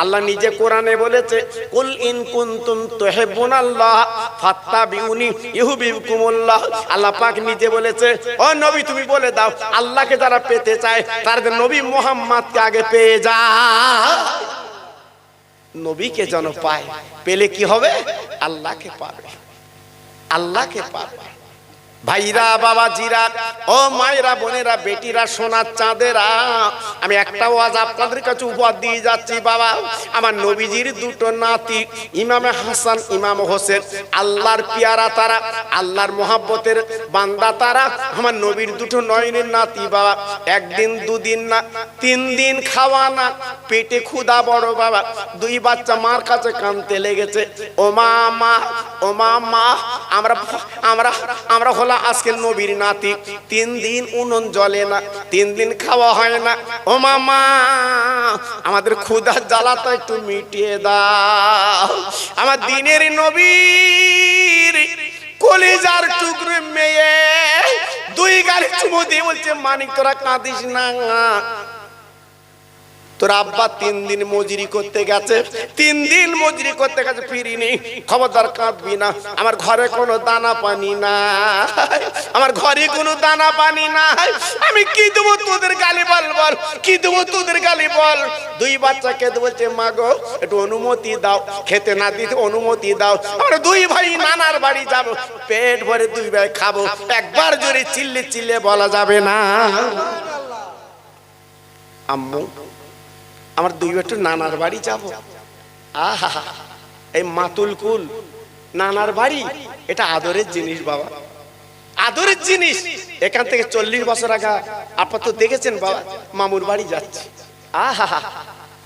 আল্লাহ নিজে কোরআনে বলেছে, কুল ইন কুনতুম তুহিব্বুনাল্লাহ ফাত্তাবিউনি ইউহিব্বুকুমুল্লাহ। আল্লাহ পাক নিজে বলেছে, ও নবী, তুমি বলে দাও, আল্লাহকে যারা পেতে চায়, তারা নবী মুহাম্মদকে আগে পেয়ে যায় নবীকে যেন পায়, পেলে কি হবে? আল্লাহকে পাবে। আল্লাহকে পাবে। ভাইরা বাবা জিরা ও মায়েরা, বোনেরা, বেটিরা, সোনার চাঁদেরা, আমি একটা ওয়াজ আপনাদের কাছে উপহার দিয়ে যাচ্ছি, বাবা। আমার নবীজির দুটো নাতি, ইমামে হাসান, ইমাম হোসেন, আল্লাহর পিয়ারা তারা, আল্লাহর মোহাব্বতের বান্দা তারা, আমার নবীর দুটো নয়নের নাতি, বাবা। একদিন, দুদিন না, তিন দিন খাওয়া না, পেটে ক্ষুদা বড়, বাবা। দুই বাচ্চা মার কাছে কানতে লেগেছে, ও মা মা, ও মা মা, আমরা আমরা আমরা হলাম আজকে নবীর নাতি, তিন দিন উনুন জ্বলে না, তিন দিন খাওয়া হয় না। ও মামা, আমাদের ক্ষুধার জ্বালাটা একটু মিটিয়ে দাও। আমার দিনের নবীর কলিজার টুকরো মেয়ে, দুই গাড়ি চুমু দিয়ে বলছে, মানিক, তোরা কাঁদিস না। তোর আব্বা তিন দিন মজুরি করতে গেছে, তিন দিন মজুরি করতে গেছে, ফিরিনি। খবরদার কাঁদবি না, আমার ঘরে কোনো দানা পানি নাই, আমার ঘরে কোনো দানা পানি নাই। আমি কি দেবো তোদের গালি বল বল, কি দেবো তোদের গালি বল? দুই বাচ্চা বাচ্চাকে বলছে মা গো, একটু অনুমতি দাও, খেতে না দিতে অনুমতি দাও। আমরা দুই ভাই নানার বাড়ি যাব, পেট ভরে দুই ভাই খাব। একবার জোরে চিল্লে চিল্লে বলা যাবে না। আম্মু আমার দুই একটু নানার বাড়ি যাব। আহা, এই মাতুল কুল, নানার বাড়ি, এটা আদরের জিনিস বাবা। আদরের জিনিস, এখান থেকে চল্লিশ বছর আগে আপাতত দেখেছেন বাবা, মামুর বাড়ি যাচ্ছি। আহা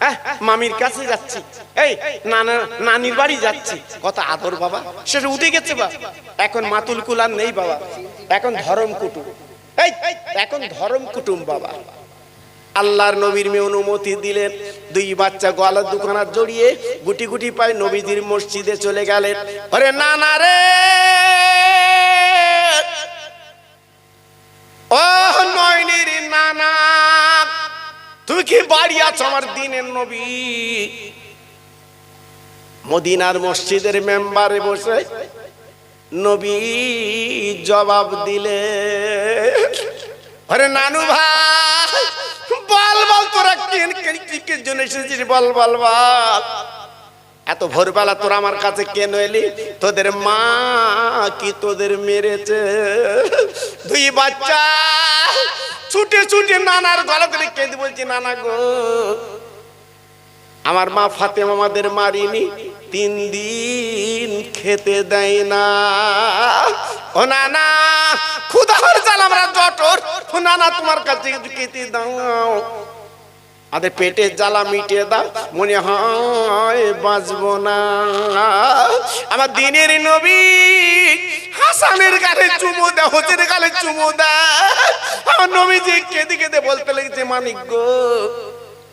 হ্যাঁ মামির কাছে যাচ্ছি। এই, নানা, নানির বাড়ি যাচ্ছি। কত আদর বাবা সেটা উঠে গেছে বাবা। এখন মাতুল কুল আর নেই বাবা। এখন ধরম কুটুম। এই, এখন ধরম কুটুম বাবা। আল্লাহর নবীর মেয়ে অনুমতি দিলেন। দুই বাচ্চা গলার দোকানার জড়িয়ে গুটি গুটি পায় নবীজির মসজিদে চলে গেলেন। আরে না না রে! ও নয়নের নানা, তুমি কি বাড়ি আছো আমার দিনের নবী? মদিনার মসজিদের মেম্বারে বসে নবী জবাব দিলে আরে নানু ভাই বল বল তোরা কেন কেন কিসের জন্য এসেছিস? বল বল বল। এত ভোরবেলা তোরা আমার কাছে কেন এলি? তোদের মা কি তোদের মেরেছে? দুই বাচ্চা ছুটে ছুটে নানার গলা ধরে কেঁদে বলছি, নানা গো, আমার মা ফাতেমা আমাদের মারিনি, তিন দিন খেতে দেয় না। ও না না খুদার জাল আমরা জটর। না না দাও। আমাদের পেটের জ্বালা মিটিয়ে দাও, মনে হয় বাঁচবো না। আমার দিনের নবী হাসানের গালে চুমু দেয় হোসেনের গালে চুমু দেয় আমার যে কেঁদে কেঁদে বলতে লেগেছে, মানিক গো,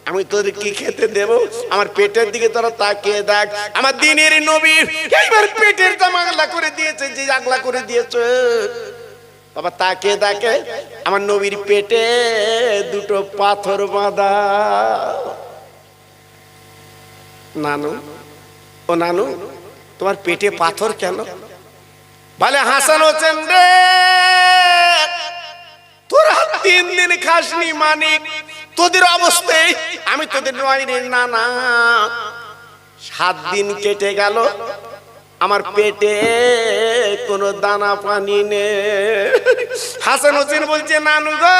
আমি তোদের কি খেতে দেব? আমার পেটের দিকে তোরা তাকিয়ে দেখ। আমার দিনের নবী এইবার পেটের জামাগলা করে দিয়েছে, যে আগলা করে দিয়েছে। বাবা, তাকে দেখে আমার নবীর পেটে দুটো পাথর বাঁধা। নানু, ও নানু, তোমার পেটে পাথর কেন? বলে, হাসান হোসেন রে, তোরা তিন দিন খাসনি মানিক, তোদের অবস্থায় আমি তোদের নয় রে না না সাত দিন কেটে গেল আমার পেটে কোনো দানা পানি নেই। হাসান হোসেন বলছে নানু গো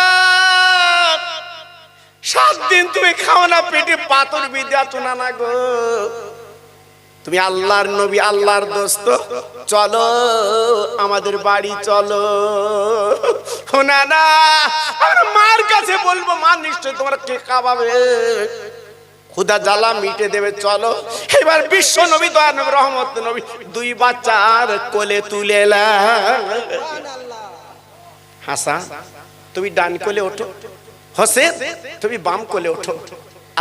সাত দিন তুমি খাও না পেটে পাথর বিদ্যা তো নানা গো। তুমি আল্লাহর নবী আল্লাহর দোস্ত চলো আমাদের বাড়ি চলো। না না আমার মার কাছে বলব মা নিশ্চয় তোমার কে খাওয়াবে? খুদা জ্বালা মিটে দেবে, চলো। এবার বিশ্ব নবী দয়া নবী, রহমত নবী, দুই বাচ্চার কোলে তুলে। হাসা তুমি ডান কোলে ওঠো। হোসেন, তুমি বাম কোলে ওঠো।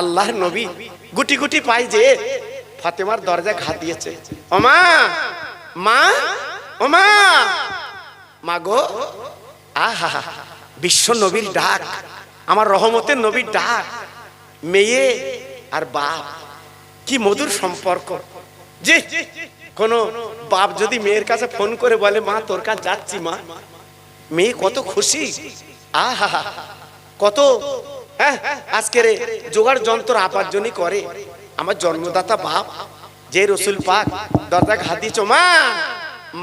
আল্লাহ নবী গুটি গুটি পাই যে ফাতেমার দরজা ঘা দিয়েছে। ওমা মা ওমা মা গো, আহা, বিশ্ব নবীর ডাক, আমার রহমতের নবীর ডাক। মেয়ে আর বাপ, কি মধুর সম্পর্ক। যে, কোন বাপ যদি মেয়ের কাছে ফোন করে বলে, মা, তোর কাছে যাচ্ছি, মা। মেয়ে কত খুশি। আহা, কত হ্যাঁ আজকের জোগাড় যন্ত্র আপার জন্য করে। আমার জন্মদাতা বাপ, যে রসুল পাক দরজা ঘাত দিয়েছ, মা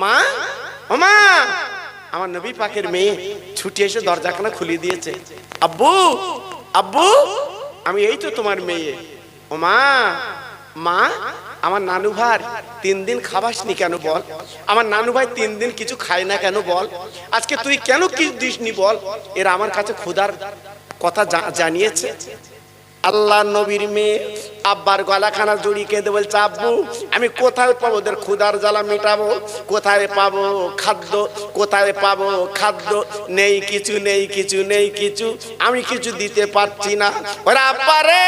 মা মা। আমার নবী পাকের মেয়ে ছুটি এসে দরজাখানা খুলে দিয়েছে, আব্বু আব্বু, আমি এই তো তোমার মেয়ে। ও মা মা, আমার নানু ভাই তিন দিন খাবাসনি কেন বল? আমার নানু ভাই তিন দিন কিছু খায় না কেন বল? আজকে তুই কেন কিছু দিসনি বল? এরা আমার কাছে ক্ষুধার কথা জানিয়েছে। আল্লাহ নবীর মেয়ে আব্বার গলাখানা জড়ি কেঁদে বলছে, আব্বু, আমি কোথায় পাবো? ওদের ক্ষুধার জ্বালা মেটাবো? কোথায় পাবো খাদ্য? কোথায় পাবো খাদ্য? নেই কিছু নেই কিছু নেই কিছু। আমি কিছু দিতে পারছি না। ওরা আব্বারে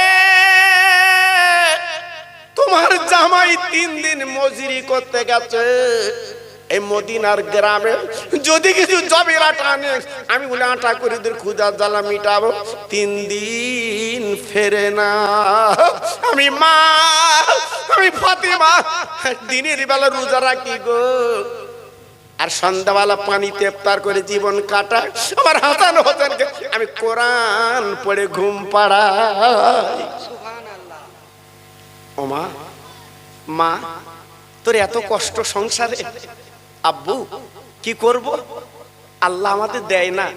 তোমার জামাই তিন দিন মজুরি করতে গেছে। এই মদিনার গ্রামে যদি কিছু জবের আটা আনে আমি বলে, আটা করে দিয়ে ক্ষুদার জ্বালা মিটাবো। তিন দিন ফেরে না। আমি মা, আমি ফাতিমা, দিনের বেলা রোজা রাখি গো। আর সন্ধ্যাবেলা পানিতে ইফতার করে জীবন কাটা আমার হাসান হোসেনকে আমি কোরআন পড়ে ঘুম পাড়াই। ও মা মা, তোর এত কষ্ট সংসারে? আব্বু, কি করব? আল্লাহ আমাদের দেয় না।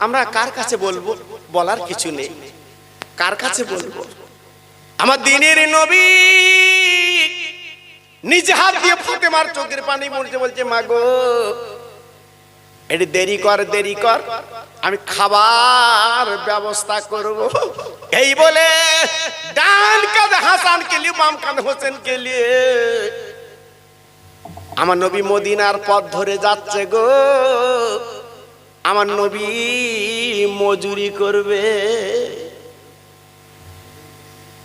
আমরা কার কাছে বলব? বলার কিছু নেই। কার কাছে বলব? আমার দিনের নবী নিজে হাত দিয়ে ফাতেমার চোখের পানি মরছে বলছে মাগো এটি দেরি কর দেরি কর। আমি খাবার ব্যবস্থা করব। এই বলে ডান কাঁধে হাসান কে লিয়ে বাম কাঁধে হোসেন কে লিয়ে আমার নবী মদিনার পথ ধরে যাচ্ছে গো। আমার নবী মজুরি করবে।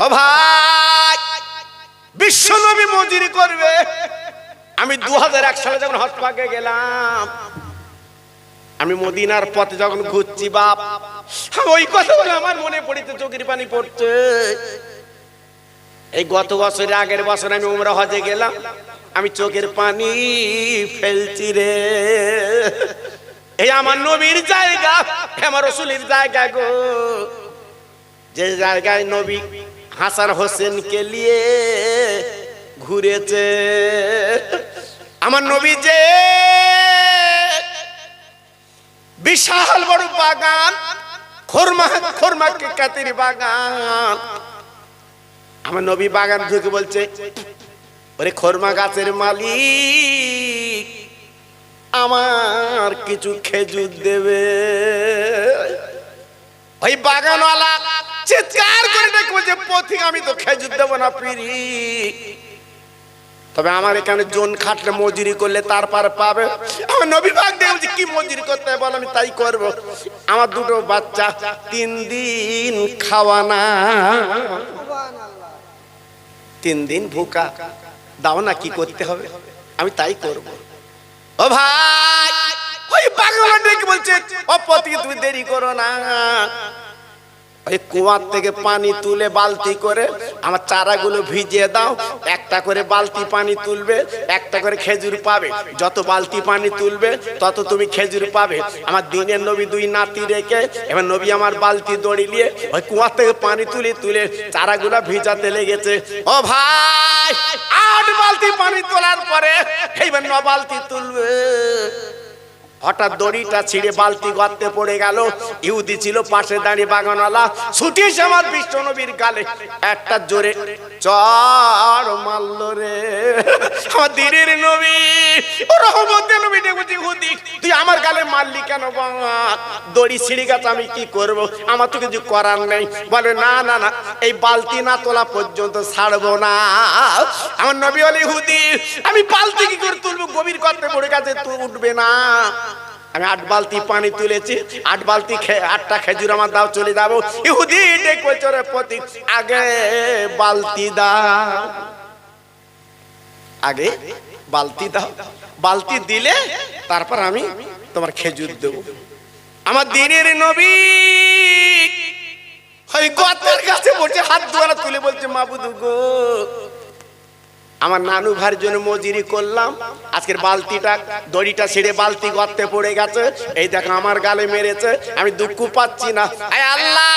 ও ভাই, বিশ্ব নবী মজুরি করবে। আমি দু হাজার এক সালে যখন হসপাকে গেলাম আমি মদিনার পথে যখন ঘুরছি, বাপ, ওই কথা বলে আমার মনে পড়িতে চোখের পানি পড়ছে। এই গত বছরে আগের বছর আমি উমরা হজে গেলাম, আমি চোখের পানি ফেলছি রে। এই আমার নবীর জায়গা, আমার রসুলের জায়গা গো। যে জায়গায় নবী হাসান হোসেনকে নিয়ে ঘুরেছে, আমার নবী যে বিশাল বড় বাগান। খোরমা খোরমা কাতির বাগান? আমার নবী বাগান ঢুকে বলছে, ওরে খোরমা গাছের মালিক, আমার কিছু খেজুর দেবে। ওই বাগানওয়ালা চিৎকার করে দেখব যে, পথিক, আমি তো খেজুর দেবো না পিরি তবে আমার এখানে জোন খাটলে মজুরি করলে তারপর পাবে। আমার নবী বাগ দেখছি কি মজুরি করতে বল, আমি তাই করব। আমার দুটো বাচ্চা, তিন দিন খাওয়া না। তিন দিন ভুকা। দাও না, কি করতে হবে? আমি তাই করব। ও ভাই, ওই ডেকে বলছে, ও পতি তুমি দেরি করো না। ওই কুয়ার থেকে পানি তুলে বালতি করে আমার চারাগুলো ভিজিয়ে দাও, একটা করে বালতি পানি তুলবে, একটা করে খেজুর পাবে। যত বালতি পানি তুলবে, তত তুমি খেজুর পাবে। আমার দিনের নবী দুই নাতি রেখে, এবার নবী আমার বালতি দড়ি নিয়ে ওই কুয়ার থেকে পানি তুলে তুলে চারাগুলো ভিজাতে লেগেছে। ও ভাই, আট বালতি পানি তোলার পরে এইবার ন বালতি তুলবে। হঠাৎ দড়িটা ছিঁড়ে বালতি গর্তে পড়ে গেল। ইহুদি ছিল পাশে দাঁড়িয়ে বাগানওয়ালা। ছুটি এসে আমার বিষ্ণ নবীর গালে একটা জোরে চড় মারল রে। আমার দিনের নবী, ও রহমতের নবী দেখছি ইহুদি তুই আমার গালে মারলি কেন বাবা দড়ি ছিঁড়ে গেছে, আমি কি করব? আমার তো কিছু করার নেই। বলে, না না না, এই বালতি না তোলা পর্যন্ত ছাড়বো না। আমার নবী বলে ইহুদি আমি বালতি কি করে তুলবো? গভীর গর্তে পড়ে গেছে তুই উঠবে না। আমি আট বালতি পানি তুলেছি, আট বালতি আটটা খেজুর আমার দাও, চলে যাব। ইহুদি ডেকে চরে প্রতি আগে বালতি দাও। আগে বালতি দাও। বালতি দিলে তারপর আমি তোমার খেজুর দেব। আমার দিনের নবী ওই গতের কাছে বসে হাত দুয়ারা তুলে বলছে, মাবুদু গো, আমার নানু ভাইয়ের জন্য মজুরি করলাম। আজকের বালতিটা, দড়িটা ছেড়ে বালতি গর্তে পড়ে গেছে। এই দেখো আমার গালে মেরেছে। আমি দুঃখ পাচ্ছি না। আল্লাহ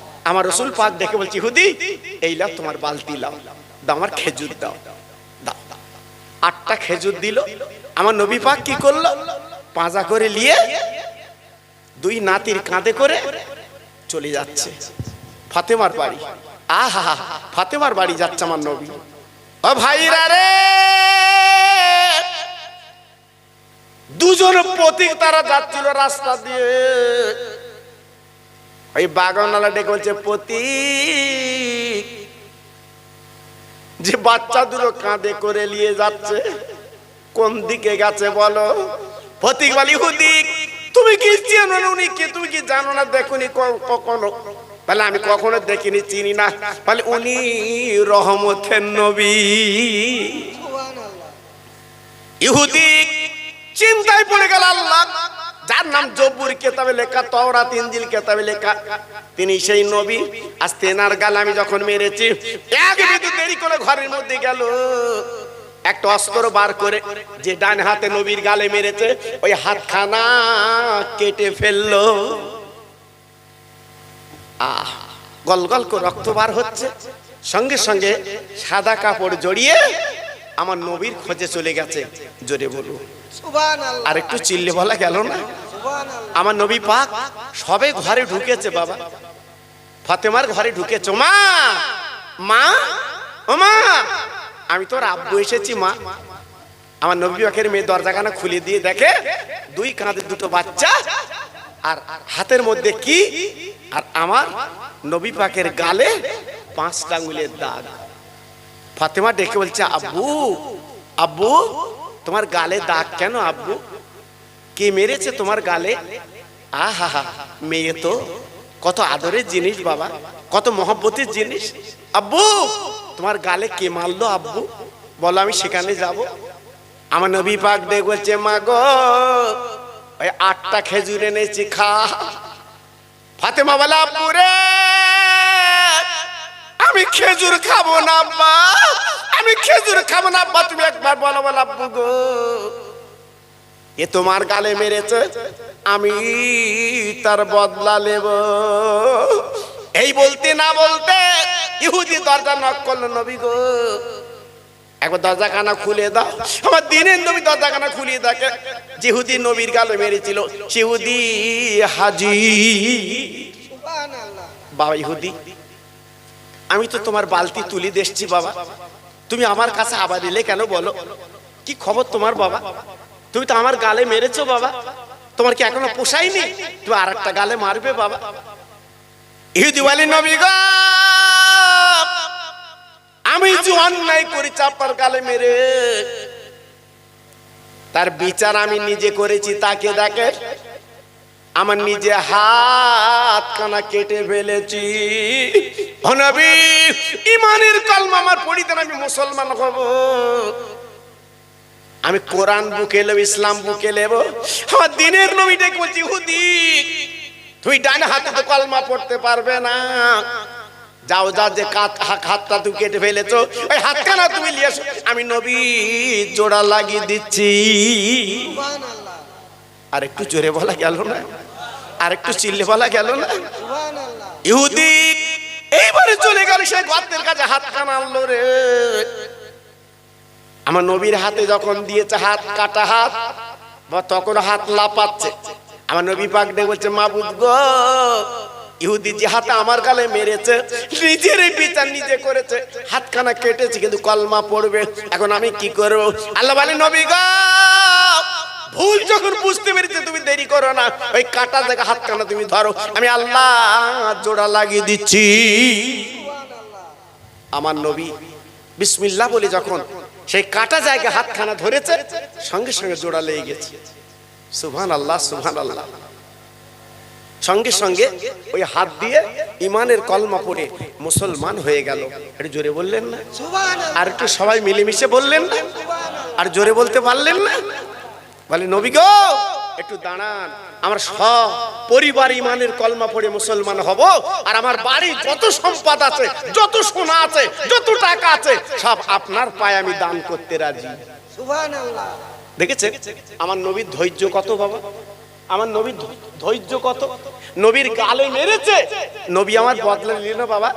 আমার রসুল পাক দেখে বলছি হুদি এই লাও তোমার বালতি লাও, দাও আমার খেজুর দাও দাও। আটটা খেজুর দিল। আমার নবী পাক কি করল? পাঁজা করে নিয়ে দুই নাতির কাঁধে করে চলে যাচ্ছে। ফাতেমার বাড়ি। আহা, ফাতেমার বাড়ি যাচ্ছে আমার নবী। ও ভাইরা রে! দুজন প্রতীক তারা যাচ্ছিল রাস্তা দিয়ে। ওই বাগানওয়ালা ডেকে বলছে প্রতীক যে বাচ্চা দুটো কাঁধে করে নিয়ে যাচ্ছে কোন দিকে গেছে বলো? প্রতীক বলি হুদিক তুমি কি চেনো না উনি কে? তুমি কি জানো না? দেখুনি কখনো। তাহলে আমি কখনো দেখিনি চিনি না। তাহলে উনি রহমতের নবী। ইহুদি চিন্তায় পড়ে গেল আল্লাহ যার নাম জব্বুর কেতাবে লেখা, তওরাত, ইনজিল কেতাবে লেখা। তিনি সেই নবী, আজ তেনার গাল আমি যখন মেরেছি, এক বিন্দু দেরি করে ঘরের মধ্যে গেল। একটা অস্ত্র বার করে যে ডান হাতে নবীর গালে মেরেছে, ওই হাতখানা কেটে ফেলল। আহ, গল গল করে রক্ত বার হচ্ছে। সঙ্গে সঙ্গে সাদা কাপড় জড়িয়ে আমার নবীর খোঁজে চলে গেছে। জোরে বলু আর একটু চিল্লে বলা গেল না? আমার নবী পাক সবে ঘরে ঢুকেছে বাবা। ফাতেমার ঘরে ঢুকেছো। মা! মা! ও মা! আমি তোর আব্বু এসেছি মা। আমার নবী পাকের মেয়ে দরজাখানা খুলে দিয়ে দেখে দুই কাঁধে দুটো বাচ্চা আর হাতের মধ্যে কি? আর আমার নবী পাকের গালে পাঁচটা আঙুলের দাগ। ফাতেমা ডেকে বলছে আব্বু আব্বু তোমার গালে দাগ কেন আব্বু? কে মেরেছে তোমার গালে? আহা, হা মেয়ে তো কত আদরের জিনিস বাবা, কত মহব্বতের জিনিস। আব্বু, তোমার গালে কে মারলো আব্বু? বলো, আমি সেখানে যাব। আমার নবী পাক দেখ বলছে মা গো ওই আটটা খেজুর এনেছি, খা। ফাতেমা বলে, আব্বু রে, আমি খেজুর খাব না আব্বা আমি খেজুর খাব না আব্বা তুমি একবার বলো বলো আব্বু গো। এ তোমার গালে মেরেছে আমি তার বদলা নেব। এই বলতে না বলতে ইহুদি দরজা নক করল নবী গো। একবার দরজাখানা খুলে দাও। আমার দিনের নবী দরজাখানা খুলিয়ে দেখে যেহুদি নবীর গালে মেরেছিল সেহুদি হাজি। বাবা ইহুদি আমি তো তোমার বালতি তুলি দেখছি বাবা। তুমি আমার কাছে আবার এলে কেন বলো? কি খবর তোমার বাবা? তুমি তো আমার গালে মেরেছো বাবা। তোমার কি এখনও পোষায়নি? তুমি আর একটা গালে মারবে বাবা। ইহুদি বলি নবী গো, আমি যে অন্যায় করি, চাপার গালে মেরে, তার বিচার আমি নিজে করেছি, তাকে দেখে আমার নিজে হাত কানা কেটে ফেলেছি। ইমানের কলম আমার পড়িতে না আমি মুসলমান হব। আমি কোরআন বুকে নেব ইসলাম বুকে নেব। আমার দিনের নবীটাকে বলছি হুদি তুই ডান হাতে তো কলমা পড়তে পারবে না। যাও যা যে কাত হাতটা তুমি কেটে ফেলেছো ওই হাতখানা তুমি নিয়ে আমি নবী জোড়া লাগিয়ে দিচ্ছি। আর একটু জোরে বলা গেল না? আর একটু চিল্লে বলা গেল না? ইহুদি, এইবারে চলে গেল সে গর্তের কাছে হাত কান আনলো রে। আমার নবীর হাতে যখন দিয়েছে হাত, কাটা হাত, বা তখন হাত লাপাচ্ছে আমার নবী পাক ডে বলছে, মাবুদ গো, ইহুদি যে হাতে আমার গালে মেরেছে, নিজের বিচার নিজে করেছে। হাতখানা কেটেছে, কিন্তু কলমা পড়বে। এখন আমি কি করব? আল্লাহ বলে, নবী গো ভুল যখন বুঝতে পেরেছে তুমি দেরি করো না। ওই কাটা জায়গা হাতখানা তুমি ধরো। আমি আল্লাহ জোড়া লাগিয়ে দিচ্ছি। আমার নবী বিসমিল্লাহ বলে যখন সেই কাটা জায়গায় হাতখানা ধরেছে সঙ্গে সঙ্গে জোড়া লেগে গেছে। সুবহান আল্লাহ সুবহান আল্লাহ সঙ্গে সঙ্গে ওই হাত দিয়ে ইমানের কলমা পড়ে মুসলমান হয়ে গেল। একটু জোরে বললেন না? আর একটু সবাই মিলেমিশে বললেন না? আর জোরে বলতে পারলেন না? বলে নবী গো একটু দাঁড়ান। আমার সব পরিবার ইমানের কলমা পড়ে মুসলমান হব আর আমার বাড়ি যত সম্পদ আছে যত সোনা আছে যত টাকা আছে সব আপনার পায়ে আমি দান করতে রাজি। দেখেছে আমার নবীর ধৈর্য কত বাবা? আমার নবীর ধৈর্য কত? নবীর গালে মেরেছে। নবী আমার বদলা নিল না বাবা।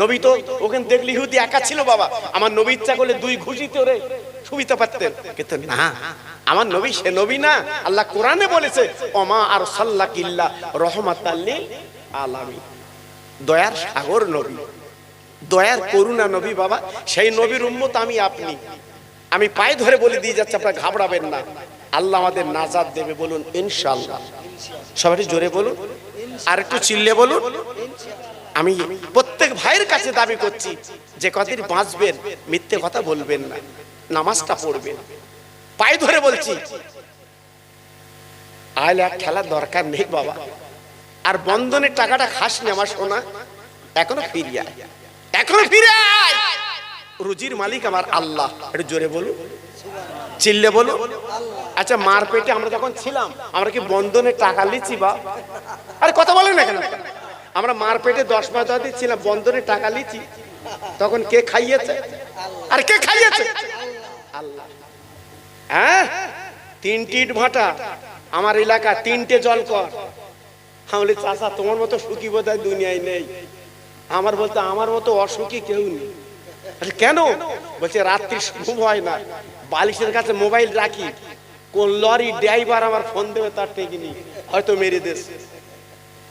নবী তো ওখানে দেখলি ইহুদি একা ছিল বাবা। আমার নবী ইচ্ছা করলে দুই ঘুষিতে ওরে সুবিধা পারতেন কিন্তু না, আমার নবী সে নবী না। আল্লাহ কোরআনে বলেছে, ওমা আর সাল্লা কিল্লা রহমাত আলামী দয়ার সাগর নবী, দয়ার করুণা নবী বাবা, সেই নবীর উম্মত আমি, আপনি। আমি পায়ে ধরে বলে দিয়ে যাচ্ছি, আপনারা ঘাবড়াবেন না। আল্লাহ আমাদের নাজাদ দেবে, বলুন ইনশাল্লাহ সবাই জোরে বলুন, আর একটু চিল্লে বলুন। আমি প্রত্যেক ভাইয়ের কাছে দাবি করছি, যে কদিন বাঁচবেন, মিথ্যে কথা বলবেন না। নামাজটা পড়বেন। পায়ে ধরে বলছি, আইলে আর খেলার দরকার নেই বাবা। আর বন্ধনের টাকাটা খাসনি আমার সোনা। এখনও ফিরিয়ে এখনও ফিরে আয়! রুজির মালিক আমার আল্লাহ। একটু জোরে বলুন। চিল্লে বলুন। আচ্ছা মার পেটে আমরা যখন ছিলাম, আমরা কি বন্ধনের টাকা লিচ্ছি বা? আরে, কথা বলেন না কেন? আমরা মার পেটে দশ মাস ছিলাম বন্ধনের টাকা লিচ্ছি তখন কে খাইয়েছে? আর, কে খাইয়েছে? আল্লাহ। হ্যাঁ? তিনটি ইট ভাটা। আমার এলাকা তিনটে জল কর আমি চাষা তোমার মতো সুখী বোধ হয় দুনিয়ায় নেই। আমার বলতে, আমার মতো অসুখী কেউ নেই। কেন? বলছে, রাত্রি ঘুম হয় না। বালিশের কাছে মোবাইল রাখি। কোন লরি ড্রাইভার আমার ফোন দেবে তার টেকিনি হয়তো মেরে দেশ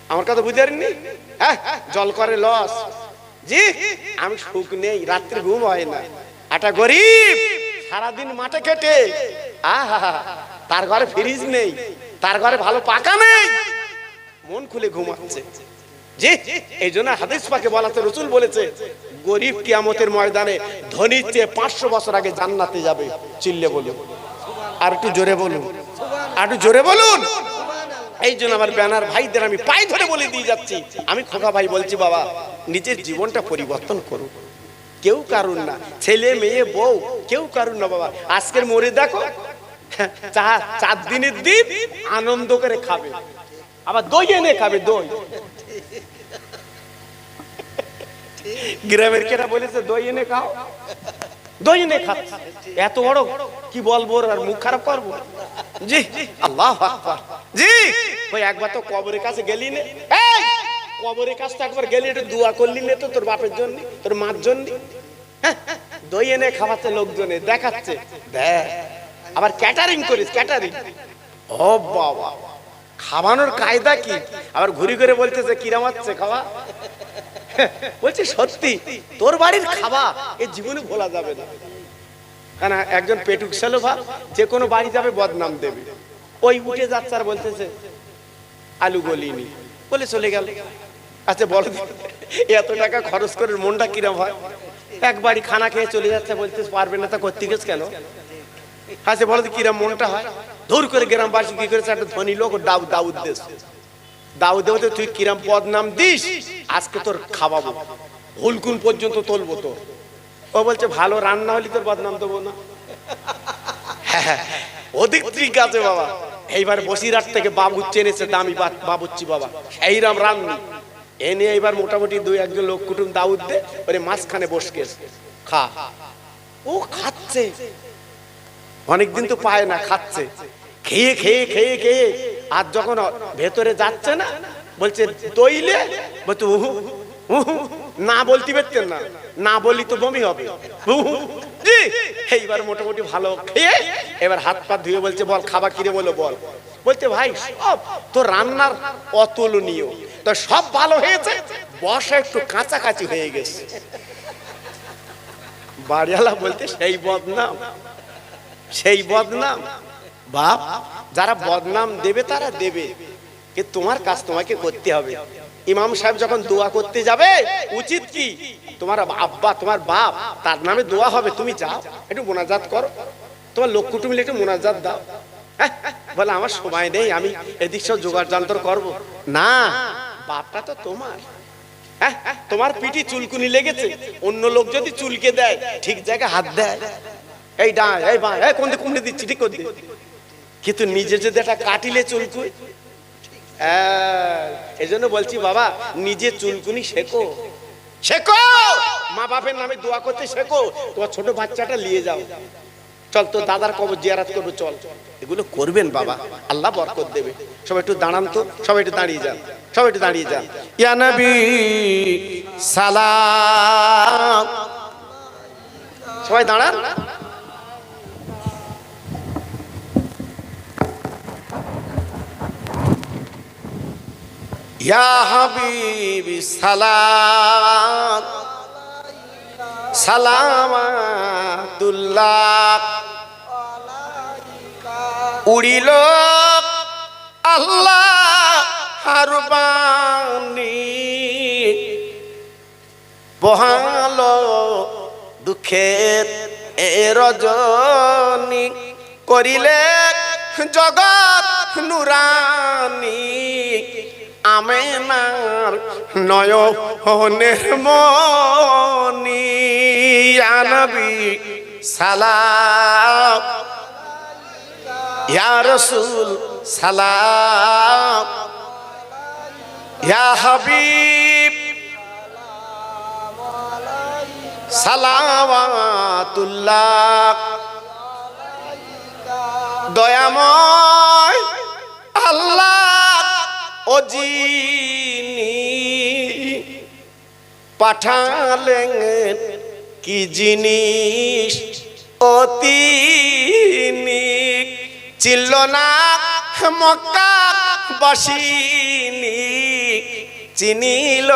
আমার কথা বুঝতে পারেননি? হ্যাঁ জল করে লস জি, আমি সুখ নেই, রাত্রি ঘুম হয় না। একটা গরিব। সারাদিন মাঠে কেটে আহা, তার ঘরে ফ্রিজ নেই, তার ঘরে ভালো পাকা নেই। মন খুলে ঘুমাচ্ছে। জি, এই জন্য হাদিস পাকে বলাতে রসুল বলেছে, গরিব কিয়ামতের ময়দানে ধনীর চেয়ে পাঁচশো বছর আগে জান্নাতে যাবে, চিল্লে বলুন। আর একটু জোরে বলুন। আর একটু জোরে বলুন। এই জন্য আমার ব্যানার ভাইদের আমি পায়ে ধরে বলে দিয়ে যাচ্ছি। আমি খোকা ভাই বলছি, বাবা, নিজের জীবনটা পরিবর্তন করুন। কেউ কারুন না। ছেলে, মেয়ে, বউ, কেউ কারুন না বাবা। আজকের মরে দেখো চার দিনের দিন আনন্দ করে খাবে। আবার দই এনে খাবে, দই। গ্রামের কেরা বলেছে, দই এনে খাও। দই এনে খাচ্ছে এত বড়, কি বলব আর মুখ খারাপ করব? জি, আল্লাহ জি, ওই একবার তো কবরের কাছে গেলি নে। কবরের তো একবার গেলি একটু দোয়া করলি নে তো তোর বাপের জন্য তোর মার জন্য। হ্যাঁ, দই এনে খাওয়াচ্ছে লোকজনে দেখাচ্ছে। দেখ আবার ক্যাটারিং করিস ক্যাটারিং ও বাবা খাওয়ানোর কায়দা কি? আবার ঘুরি করে বলতেছে কিরাম হচ্ছে খাওয়া? বলছে সত্যি তোর বাড়ির খাওয়া এ জীবনে ভোলা যাবে না। কেন একজন পেটুক ছিল ভাব যে কোনো বাড়ি যাবে বদনাম দেবে। ওই উঠে যাচ্ছে আর বলতেছে আলু গলিনি বলে চলে গেল। আচ্ছা বলো। এত টাকা খরচ করে মনটা কিরম হয়? এক বাড়ি খানা খেয়ে চলে যাচ্ছে বলতে পারবে না, তা করতে গেছ কেন? আচ্ছা বলো কিরম মনটা হয়? দূর করে গ্রামবাসী কি করেছে? একটা ধনী লোক, দাউ, দাউদ দেশ। দাউদ দেবতে, তুই কিরম বদনাম দিস? আজকে তোর খাওয়াবো। হুলকুন পর্যন্ত তুলবো তোর ও বলছে, ভালো রান্না হলে তোর বদনাম দেবো না। অধিক ঠিক আছে, বাবা। এইবার বসিরহাট থেকে বাবু চেনেছে দামি বা- বাবুচ্চি বাবা। এইরাম রান্নি। এ নিয়ে এইবার মোটামুটি দুই একজন লোক কুটুম দাউদ দে ওরে মাঝখানে বসকে খা। ও খাচ্ছে। অনেকদিন তো পায় না খাচ্ছে। খেয়ে খেয়ে খেয়ে খেয়ে। আর যখন ভেতরে যাচ্ছে না বলছে দইলে? বলছে উহু, উহু, না বলতে পারতেন না। না বললি তো বমি হবে। উহু, এইবার মোটামুটি ভালো। খেয়ে এবার হাত পা ধুয়ে বলছে বল খাবা কিরে বলো বল। বলছে ভাই সব তো রান্নার অতুলনীয়। তো সব ভালো হয়েছে? বসা একটু কাছাকাছি হয়ে গেছে। বাড়িওয়ালা বলতে সেই বদনাম সেই বদনাম। বাপ যারা বদনাম দেবে তারা দেবে। কি তোমার কাজ তোমাকে করতে হবে। ইমাম সাহেব যখন দোয়া করতে যাবে উচিত কি? তোমার আব্বা তোমার বাপ তার নামে দোয়া হবে। তুমি যাও একটু মোনাজাত করো। তোমার লোক কুটুমিলে একটু মোনাজাত দাও। হ্যাঁ, বলে আমার সময় নেই আমি এদিক সব জোগাড় যন্ত্র করব। না বাপটা তো তোমার। হ্যাঁ, তোমার পিঠি চুলকুনি লেগেছে। অন্য লোক যদি চুলকে দেয় ঠিক জায়গায় হাত দেয়। এই ডা এই বা এই কোন কুমড়ে দিচ্ছি ঠিক করে কিন্তু নিজে যদি একটা কাটিলে চুলকুই এই জন্য বলছি বাবা নিজে চুলকুনি শেখো। শেখো! মা বাপের নামে দোয়া করতে শেখো। তোমার ছোট বাচ্চাটা নিয়ে যাও। চল তো দাদার কবর জিয়ারাত করব চল। এগুলো করবেন বাবা। আল্লাহ বরকত দেবে। সবাই একটু দাঁড়ান তো, সবাই একটু দাঁড়িয়ে যান, সবাই একটু দাঁড়িয়ে যান। ইয়া নবী, সালাম। সবাই দাঁড়ান। ইয়া হাবিবি, সালাম। সালামাতুল্লাহ। উড়িল। আল্লাহ হারবানি বহালো দুঃখের এ রজনী করিলে জগৎ নুরানি। আমেনার নয়নের মনি আনবি সালাম। ইয়া রসুল সালাম। ইয়া হাবিব সালামাতুল্লাহ দয়াময় আল্লাহ যিনি পাঠালেন কি জিনিস ও চিল্ল না মক্কা বাসিনি, চিনিল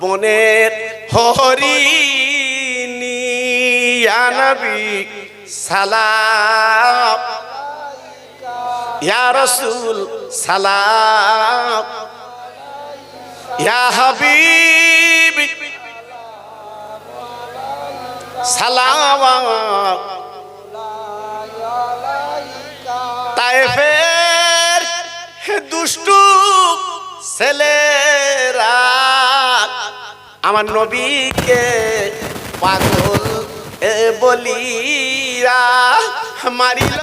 বনের হরিণী। নবী, সালাম। ইয়া রসুল, সালাম। ইয়া হাবিব, সালাম। তাইফের দুষ্টু ছেলেরা আমার নবীকে পাগল এ বলিয়া মারিল